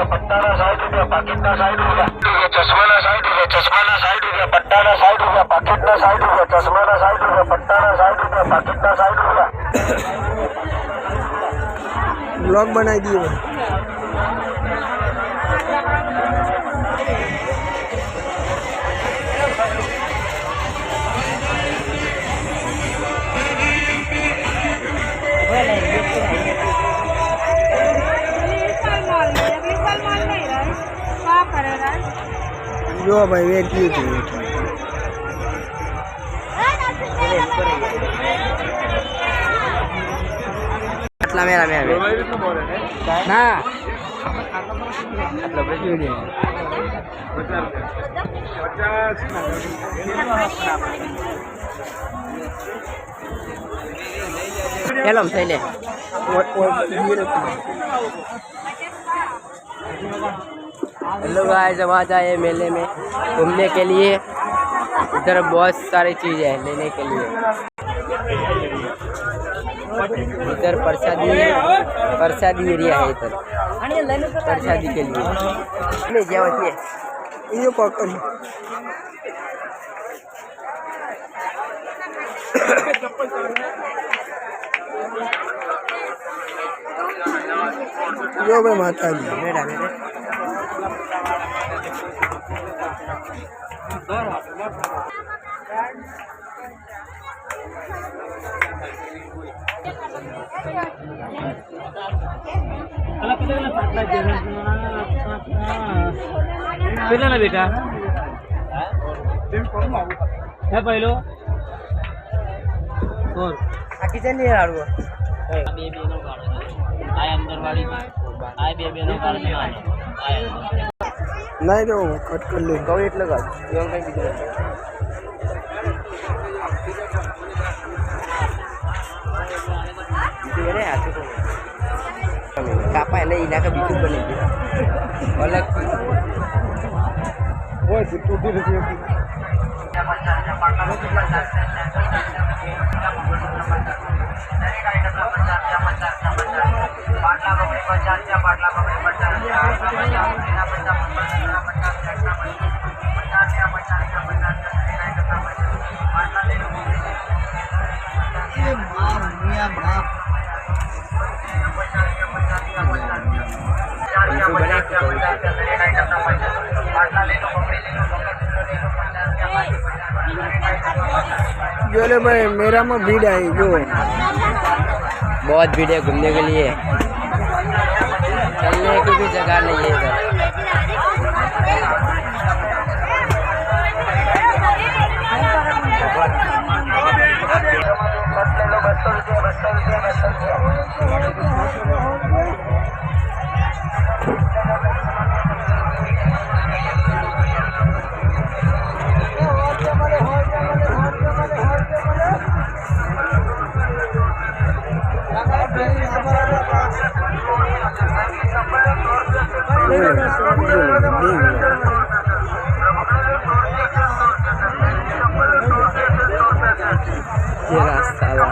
गया पट्टा साइड हो गया पैकेट साइड हो गया चश्मा साइड हो गया चश्मा साइड हो गया पट्टा साइड हो गया पैकेट साइड हो गया चश्मा साइड हो गया पट्टा साइड हो गया पैकेट साइड हो गया ब्लॉग बनाई दिए। જો ભાઈ વેટ ગયું હતું વેઠું આટલા મેરા મેરા ના हेलो गाइस हम आ जाए मेले में घूमने के लिए। इधर बहुत सारी चीज़ें हैं लेने के लिए। इधर प्रसादी प्रसादी एरिया है इधर। प्रसादी के लिए। नहीं जाओ ये जो मैं माता जी। बेटा बेटा કેટલા ના બેટા હે પહેલો કોણ આ કિચન ની હાડવો આ બે બેનો કાઢો આ અંદર વાળી આ બે બેનો કાઢો नहीं तो હું कर ले कौन इट लगा ये कहीं भी चला કાપા એટલે એના કે બીજું બની ગયું. અલગ હોય તૂટી નથી जो ले भाई, मेरा में भीड़ आई जो। बहुत भीड़ है घूमने के लिए। चलने की भी जगह नहीं है इधर। Qué gastada.